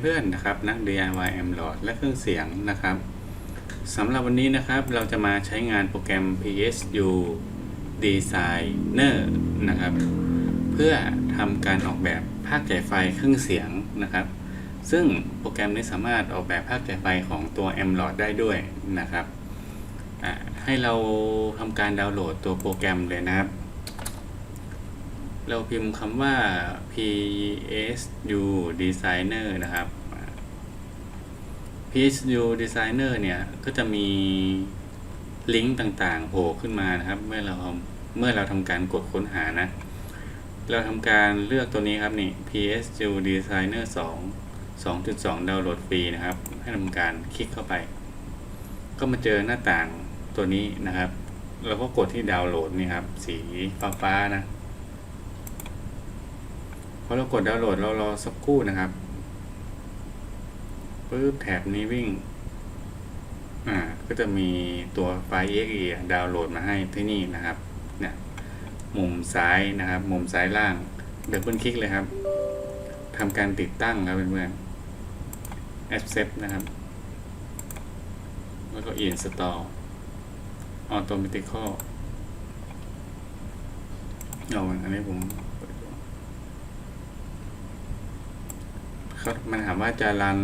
เพื่อนๆนะครับนัก DIY M l o d และเครื่องเสียงนะครับสำหรับวันนี้นะครับเราจะมาใช้งานโปรแกรม PSU Designer นะครับ เพื่อทำการออกแบบภาคจ่ายไฟเครื่องเสียงนะครับ ซึ่งโปรแกรมนี้สามารถออกแบบภาคจ่ายไฟของตัว M l o d ได้ด้วยนะครับให้เราทำการดาวน์โหลดตัวโปรแกรมเลยนะครับ เราพิมพ์คำว่า PSU Designer นะครับ PSU Designer เนี่ยก็จะมีลิงก์ต่างๆโผล่ขึ้นมานะครับ เมื่อเราเมื่อเราทำการกดค้นหานะ เราทำการเลือกตัวนี้ครับนี่ PSU Designer 2 2.2 ดาวน์โหลดฟรีนะครับ ให้ทำการคลิกเข้าไป ก็มาเจอหน้าต่างตัวนี้นะครับเราก็กดที่ดาวน์โหลดนี่ครับ สีฟ้าๆนะ พอเรากดดาวน์โหลดเรารอสักครู่นะครับปึ๊บแถบนี้วิ่ง อ่า ก็จะมีตัวไฟล์ exe ดาวน์โหลดมาให้ที่นี่นะครับ เนี่ย มุมซ้ายนะครับ มุมซ้ายล่าง เดี๋ยวเพิ่คลิกเลยครับทำการติดตั้งครับเพื่อนๆ accept นะครับ แล้วก็ install automatical เอาอันนี้ผมเปิดดู เขามันถามว่าจะรัน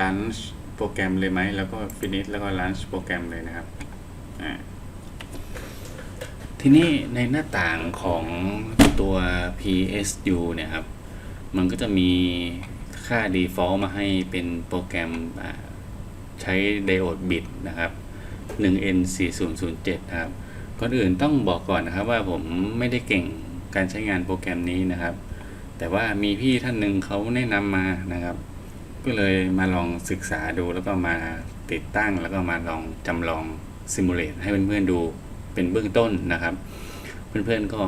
launch โปรแกรมเลยไหม แล้วก็ finish แล้วก็ launch โปรแกรมเลยนะครับ ทีนี้ในหน้าต่างของตัว PSU เนี่ยครับ มันก็จะมีค่า default มาให้เป็นโปรแกรมใช้ไดโอดบิตนะครับ 1N4007 นะครับ ก่อนอื่นต้องบอกก่อนนะครับว่าผมไม่ได้เก่งการใช้งานโปรแกรมนี้นะครับ แต่ว่ามีพี่ท่านหนึ่งเขาแนะนำมานะครับ ก็เลยมาลองศึกษาดูแล้วก็มาติดตั้งแล้วก็มาลองจำลองซิมูเลตให้เพื่อนๆดูเป็นเบื้องต้นนะครับ เพื่อนๆก็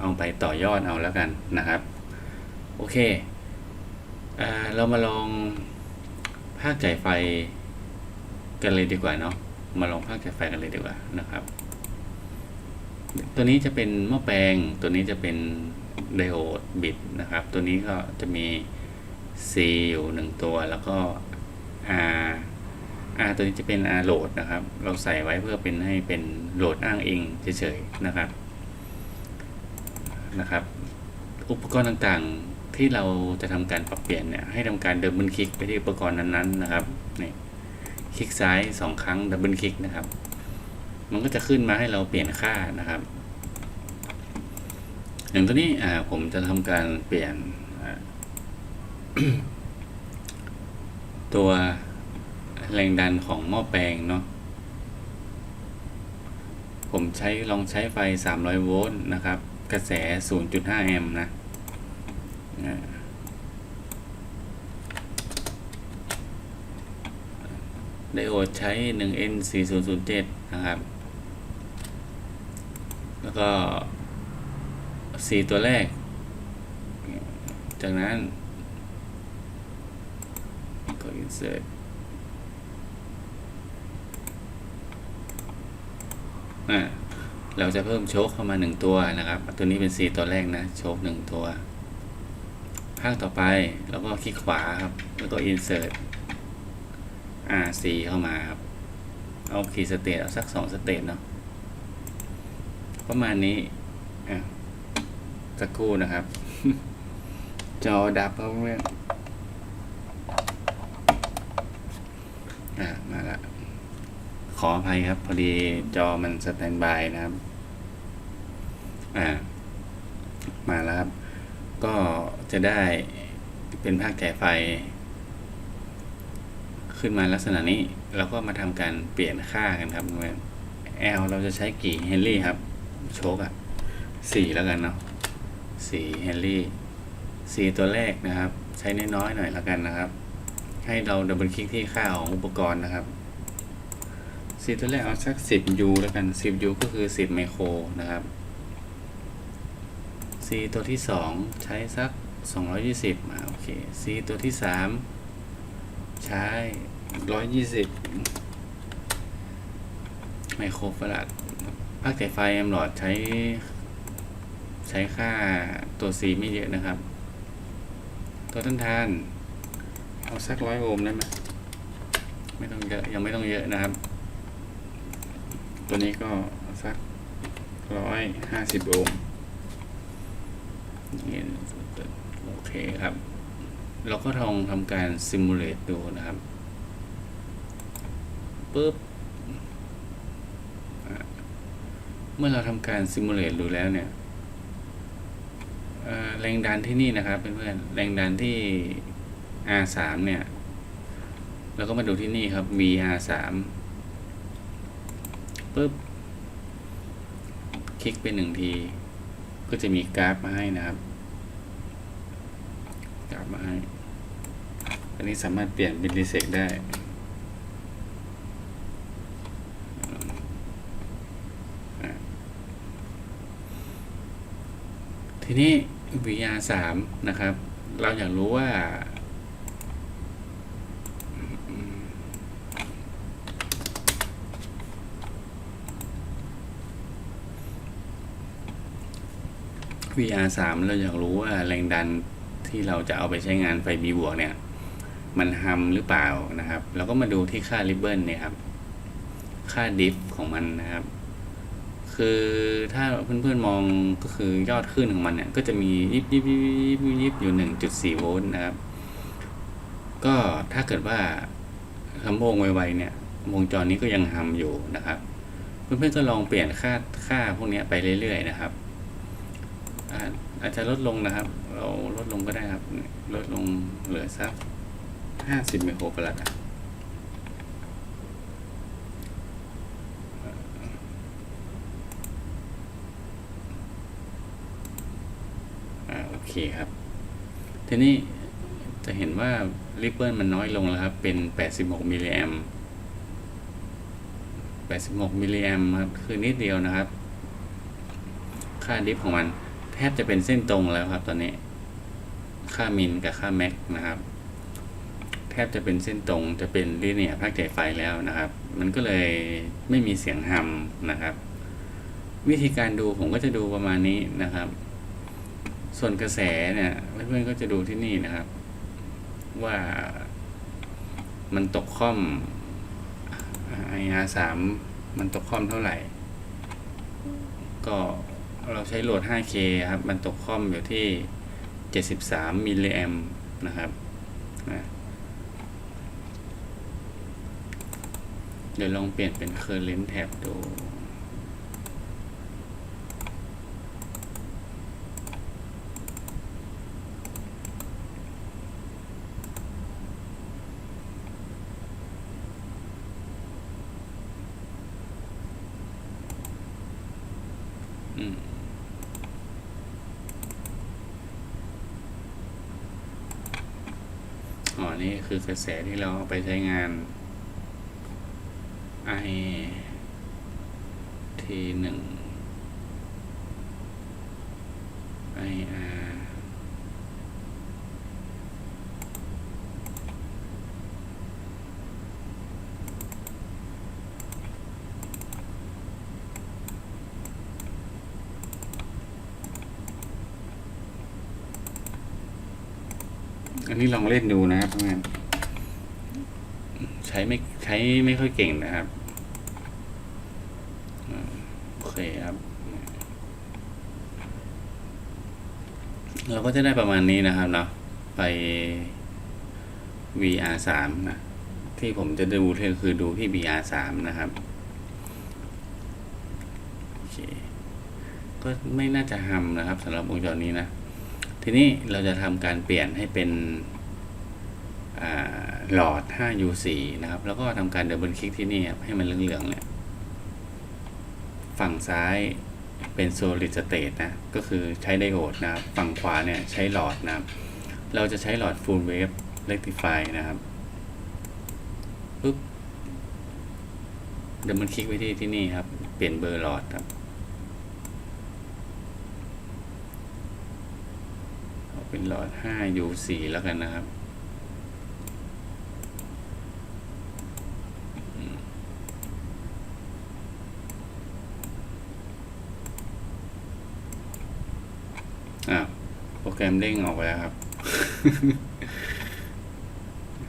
เอาไปต่อยอดเอาแล้วกันนะครับ โอเคเออเรามาลองภาคจ่ายไฟกันเลยดีกว่าเนาะมาลองภาคจ่ายไฟกันเลยดีกว่านะครับ ตัวนี้จะเป็นหม้อแปลงตัวนี้จะเป็น ไดโอดบิตนะครับ ตัวนี้ก็จะมี C อยู่หนึ่งตัวแล้วก็ R R ตัวนี้จะเป็น R โหลดนะครับ เราใส่ไว้เพื่อเป็นให้เป็นโหลดอ้างอิงเฉยๆนะครับนะครับ อุปกรณ์ต่างๆที่เราจะทำการปรับเปลี่ยนเนี่ยให้ทำการดับเบิลคลิกไปที่อุปกรณ์นั้นๆนะครับนี่คลิกซ้ายสองครั้งดับเบิลคลิกนะครับ มันก็จะขึ้นมาให้เราเปลี่ยนค่านะครับ อย่างตัวนี้อ่าผมจะทำการเปลี่ยนตัวแรงดันของหม้อแปลงเนาะผมใช้ลองใช้ไฟ 300 โวลต์นะครับ กระแส 0.5 แอมป์นะอ่าไดโอดใช้ 1N4007 นะครับ แล้วก็ 4 ตัวแรก จากนั้นก็ insert เราจะเพิ่มโชคเข้ามา 1 ตัวนะครับ ตัวนี้เป็น 4 ตัวแรกนะ โชค 1 ตัว ภาคต่อไปเราก็คลิกขวาครับ แล้วก็ insert RC เข้ามาครับ เอาคีย์สเตตเอาสัก 2 สเตตเนาะ ประมาณนี้อะ สักครู่นะครับ จอดับครับเพื่อนอะมาละขออภัยครับ พอดีจอมันสแตนบายนะครับ อ่า มาแล้วครับ ก็จะได้เป็นภาคแก่ไฟ ขึ้นมาลักษณะนี้เราก็มาทำการเปลี่ยนค่ากันครับเพื่อน L เราจะใช้กี่เฮนรี่ครับ โชคอะสี่แล้วกันเนาะ สีเฮนรี่สีตัวแรกนะครับ ใช้น้อยๆหน่อยแล้วกันนะครับ ให้เราดับเบิลคลิกที่ค่าของอุปกรณ์นะครับสีตัวแรกเอาสักสิบยูแล้วกันสิบยูก็คือสิบไมโครนะครับสีตัวที่สองใช้สักสองร้อยยี่สิบอ่าโอเคสีตัวที่สามใช้ร้อยยี่สิบไมโครฟาราดภาคแต่ไฟแอมหลอดใช้ ใช้ค่าตัว C ไม่เยอะนะครับ ตัวต้านทาน เอาสักร้อยโอห์มได้ไหมไม่ต้องเยอะยังไม่ต้องเยอะนะครับ ตัวนี้ก็สักร้อยห้าสิบโอห์มนี่โอเคครับ เราก็ลองทำการซิมูเลตดูนะครับปุ๊บเมื่อเราทำการซิมูเลตดูแล้วเนี่ย แรงดันที่นี่นะครับเพื่อนๆแรงดันที่ R3 เนี่ยแล้วก็มาดูที่นี่ครับ VR3 ปุ๊บ คลิกไปหนึ่งที ก็จะมีกราฟมาให้นะครับ กราฟมาให้ อันนี้สามารถเปลี่ยนเป็นรีเซ็ตได้ ทีนี้ VR 3นะครับ เราอยากรู้ว่า VR 3เราอยากรู้ว่าแรงดันที่เราจะเอาไปใช้งานไฟ B บวกเนี่ย มันฮัมหรือเปล่านะครับ เราก็มาดูที่ค่าริบเบิลเนี่ยครับ ค่าดิฟของมันนะครับ คือถ้าเพื่อนๆมองก็คือยอดขึ้นของมันเนี่ย ก็จะมียิบยิบยิบยิบยิบอยู่หนึ่งจุดสี่โวลต์นะครับ ก็ถ้าเกิดว่าลำโพงไวๆเนี่ยวงจรนี้ก็ยังฮัมอยู่นะครับ เพื่อนๆก็ลองเปลี่ยนค่าค่าพวกนี้ไปเรื่อย ๆ นะครับอาอาจจะลดลงนะครับ เราลดลงก็ได้ครับ ลดลงเหลือสักห้าสิบไมโครฟาราดอะอ่า โอเคครับ ทีนี้จะเห็นว่าริปเปิลมันน้อยลงแล้วครับ เป็น 86มิลลิแอม86มิลลิแอมครับคือนิดเดียวนะครับ ค่าดิฟของมันแทบจะเป็นเส้นตรงแล้วครับ ตอนนี้ ค่ามินกับค่าแม็กนะครับ แทบจะเป็นเส้นตรงจะเป็นลีเนียภาคใจไฟแล้วนะครับ มันก็เลยไม่มีเสียงฮัมนะครับ วิธีการดูผมก็จะดูประมาณนี้นะครับ ส่วนกระแสเนี่ยเพื่อนๆก็จะดูที่นี่นะครับ ว่ามันตกค่อม IR 3มันตกค่อมเท่าไหร่ ก็เราใช้โหลด 5K ครับ มันตกค่อมอยู่ที่ 73 มิลลิแอมนะครับนะเดี๋ยวลองเปลี่ยนเป็น Current Tab ดู นี่คือกระแสที่เราเอาไปใช้งาน i t หนึ่ง i r อั นี้ลองเล่นดูนะครับเพื่อนใช้ไม่ใช้ไม่ค่อยเก่งนะครับโอเคครับ เราก็จะได้ประมาณนี้นะครับเนาะไป VR สามนะที่ผมจะดูก็คือดูที่ VR สามนะครับก็ไม่น่าจะฮัมนะครับสำหรับวงจรนี้นะ ทีนี้เราจะทำการเปลี่ยนให้เป็นหลอด 5U4 นะครับ แล้วก็ทำการดับเบิลคลิกที่นี่ครับให้มันเหลืองๆเนี่ยฝั่งซ้ายเป็น solid state นะ ก็คือใช้ไดโอดนะครับ ฝั่งขวาเนี่ยใช้หลอดนะครับ เราจะใช้หลอด full wave rectify นะครับปุ๊บเดับเบิลคลิกไปที่ที่นี่ครับ เปลี่ยนเบอร์หลอดครับ เป็นหลอด 5U4 แล้วกันนะครับอืมอ้าวโปรแกรมเด้งออกไปแล้วครับ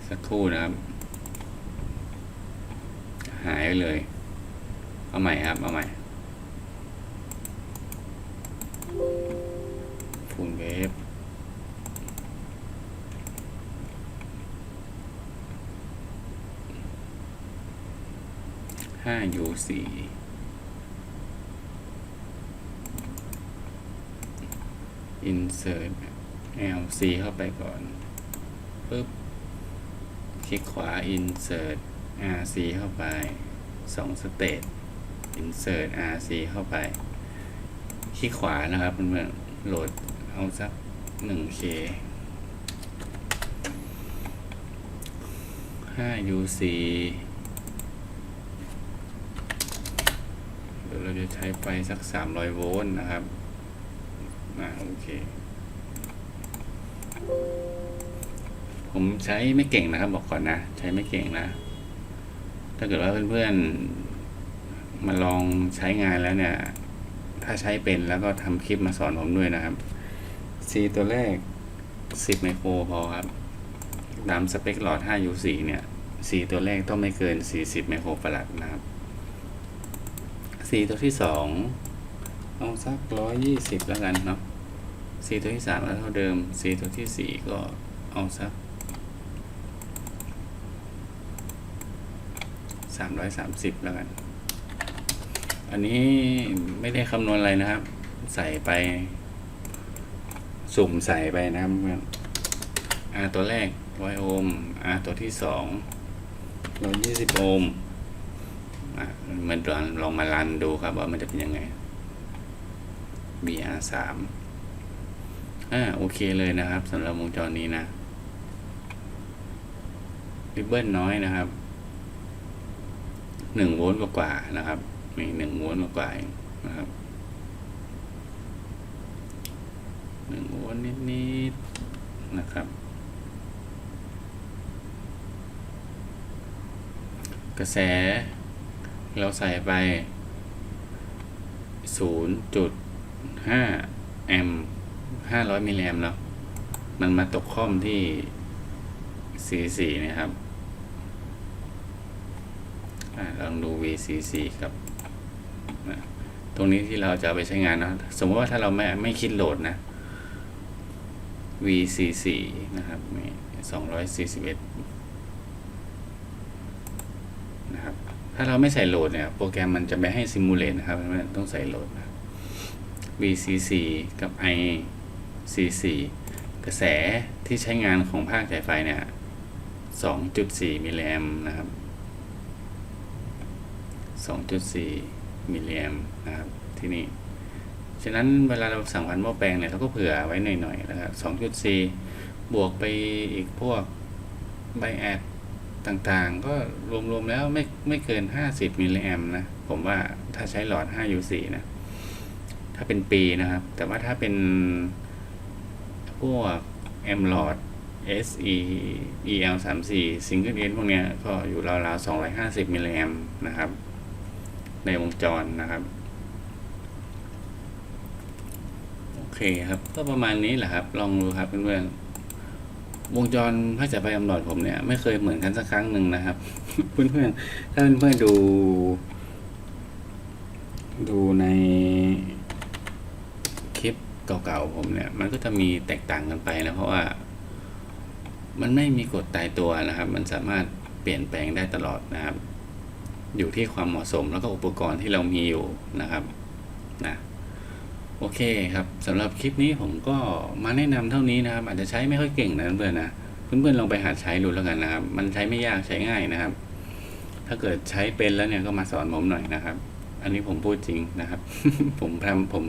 สักครู่นะครับ หายไปเลย เอาใหม่ครับ เอาใหม่ ห้า U สี่ insert LC เข้าไปก่อนปึ๊บ คลิกขวา insert RC เข้าไปสองสเตต insert RC เข้าไป คลิกขวานะครับเพื่อนๆโหลดเอาสัก 1K 5 UC เราจะใช้ไฟสัก 300 โวลต์นะครับอ่าโอเค ผมใช้ไม่เก่งนะครับ บอกก่อนนะ ใช้ไม่เก่งนะ ถ้าเกิดว่าเพื่อนๆ มาลองใช้งานแล้วเนี่ย ถ้าใช้เป็นแล้วก็ทำคลิปมาสอนผมด้วยนะครับ C ตัวแรก 10 ไมโครพอครับตามสเปคหลอด 5U4 เนี่ย C ตัวแรกต้องไม่เกิน 40 ไมโครฟาราดนะครับ C ตัวที่2เอาสัก120แล้วกันเนาะ C ตัวที่3ก็เท่าเดิม C ตัวที่4ก็เอาสัก330แล้วกัน อันนี้ไม่ได้คำนวณอะไรนะครับ ใส่ไป สุ่มใส่ไปนะครับเพื่อน R ตัวแรก100โอห์ม R ตัวที่2 120โอห์มอะมั นลองลองมารันดูครับว่ามันจะเป็นยังไง BR 3อ่าโอเคเลยนะครับสำหรับวงจรนี้นะริบเบิลน้อยนะครับหนึ่งโวลต์กว่าๆนะครับ มีหนึ่งโวลต์กว่าๆเองนะครับหนึ่งโวลต์นิดๆนะครับ กระแส เราใส่ไป 0.5 แอมป์500 มิลลิแอมป์แล้ว มันมาตกค่อมที่44นะครับอ่าลองดู VCC กับ ตรงนี้ที่เราจะไปใช้งานนะ สมมติว่าถ้าเราไม่ไม่คิดโหลดนะ VCC นะครับ 241 นะครับ ถ้าเราไม่ใส่โหลดเนี่ย โปรแกรมมันจะไม่ให้ซิมูเลตนะครับมันต้องใส่โหลดนะ VCC กับ ICC กระแสที่ใช้งานของภาคจ่ายไฟเนี่ย 2.4 มิลลิแอมนะครับ 2.4 มิลลิแอมนะครับ ที่นี่ ฉะนั้นเวลาเราสั่งพันหม้อแปลงเนี่ย เราก็เผื่อไว้หน่อยๆนะครับ 2.4 บวกไปอีกพวกไบแอด ต่างๆ ก็รวมๆแล้วไม่ไม่เกิน 50มิลลิแอมนะ ผมว่าถ้าใช้หลอด 5U4 นะ ถ้าเป็นปีนะครับ แต่ว่าถ้าเป็นพวก M หลอด SE EL 3 4 Single End พวกเนี้ยก็อยู่ราวๆ250มิลลิแอมนะครับ ในวงจรนะครับโอเคครับ ก็ประมาณนี้แหละครับ ลองดูครับเพื่อนๆ วงจรพระจักรไฟอำหลอดผมเนี่ยไม่เคยเหมือนกันสักครั้งหนึ่งนะครับ เพื่อนๆถ้าเพื่อนๆดู ดูในคลิปเก่าๆผมเนี่ย มันก็จะมีแตกต่างกันไปนะเพราะว่า มันไม่มีกฎตายตัวนะครับ มันสามารถเปลี่ยนแปลงได้ตลอดนะครับ อยู่ที่ความเหมาะสมแล้วก็อุปกรณ์ที่เรามีอยู่นะครับนะ โอเคครับสำหรับคลิปนี้ผมก็มาแนะนำเท่านี้นะครับ อาจจะใช้ไม่ค่อยเก่งนะเพื่อนนะเพื่อนๆลองไปหัดใช้ดูแล้วกันนะครับ มันใช้ไม่ยากใช้ง่ายนะครับ ถ้าเกิดใช้เป็นแล้วเนี่ยก็มาสอนผมหน่อยนะครับ อันนี้ผมพูดจริงนะครับ ผมทำผม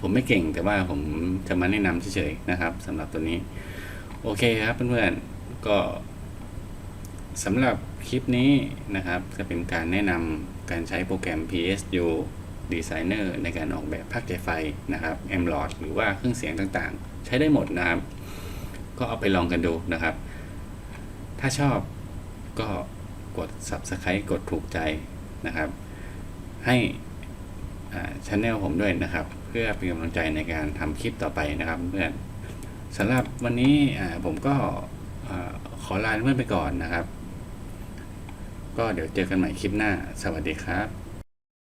ผมไม่เก่งแต่ว่าผมจะมาแนะนำเฉยๆนะครับสำหรับตัวนี้ โอเคครับเพื่อนๆก็สำหรับคลิปนี้นะครับ จะเป็นการแนะนำการใช้โปรแกรม PSU Designer ในการออกแบบภาคใจไฟนะครับ m l o d หรือว่าเครื่องเสียงต่างๆ ใช้ได้หมดนะครับ ก็เอาไปลองกันดูนะครับ ถ้าชอบก็กด Subscribe กดถูกใจนะครับ ให้ช่องผมด้วยนะครับ เพื่อเป็นกำลังใจในการทำคลิปต่อไปนะครับเพื่อนสำหรับวันนี้ผมก็ขอลาเพื่อนไปก่อนนะครับ ก็เดี๋ยวเจอกันใหม่คลิปหน้า สวัสดีครับ